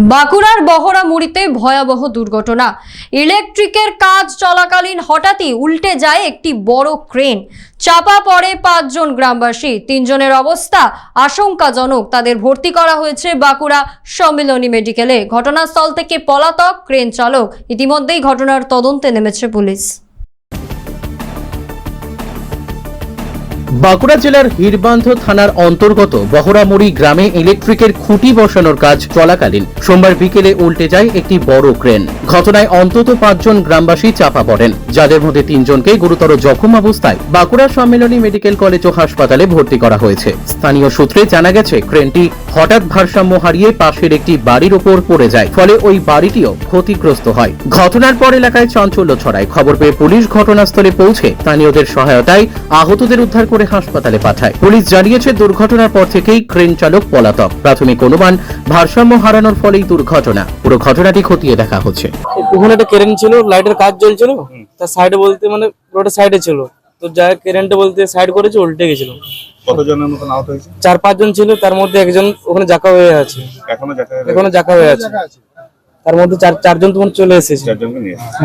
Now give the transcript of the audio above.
বাঁকুড়ার বহরা মুড়িতে ভয়াবহ দুর্ঘটনা। ইলেকট্রিকের কাজ চলাকালীন হঠাৎই উল্টে যায় একটি বড় ক্রেন। চাপা পড়ে পাঁচজন গ্রামবাসী। তিনজনের অবস্থা আশঙ্কাজনক। তাদের ভর্তি করা হয়েছে বাঁকুড়া সম্মিলনী মেডিকেলে। ঘটনাস্থল থেকে পলাতক ক্রেন চালক। ইতিমধ্যেই ঘটনার তদন্তে নেমেছে পুলিশ। বাঁকুড়া জেলার হিরবান্ধ থানার অন্তর্গত বহরামুড়ি গ্রামে ইলেকট্রিকের খুঁটি বসানোর কাজ চলাকালীন। সোমবার বিকেলে উল্টে যায় একটি বড় ক্রেন ঘটনায় অন্তত পাঁচজন গ্রামবাসী চাপা পড়েন। যাদের মধ্যে তিনজনকে গুরুতর জখম অবস্থায় বাঁকুড়া সম্মেলনী মেডিকেল কলেজ ও হাসপাতালে ভর্তি করা হয়েছে। স্থানীয় সূত্রে জানা গেছে, ক্রেনটি হঠাৎ ভারসাম্য হারিয়ে পাশের একটি বাড়ির ওপর পড়ে যায়, ফলে ওই বাড়িটিও ক্ষতিগ্রস্ত হয়। ঘটনার পর এলাকায় চাঞ্চল্য ছড়ায়। খবর পেয়ে পুলিশ ঘটনাস্থলে পৌঁছে স্থানীয়দের সহায়তায় আহতদের উদ্ধার করে হাসপাতালে পাঠায়। পুলিশ জানিয়েছে, দুর্ঘটনার পর থেকেই ক্রেন চালক পলাতক। প্রাথমিক অনুমান, ভারসাম্য হারানোর ফলেই দুর্ঘটনা। পুরো ঘটনাটি খতিয়ে দেখা হচ্ছে। ওখানে একটা কেরেন ছিল লাইটের কাজ চলছিল। তার সাইডে বলতে মানে রোডের সাইডে ছিল। তো যা কেরেন্টটা বলতে সাইড করেছে উল্টে গেছিল। কতজনের মতন আহত হয়েছে? চার পাঁচজন ছিল তার মধ্যে একজন ওখানে জাকা হয়ে আছে। এখনও জাকা হয়ে আছে? তার মধ্যে চার চারজন তোমার চলে এসেছে। চারজনকে নিয়ে এসেছে।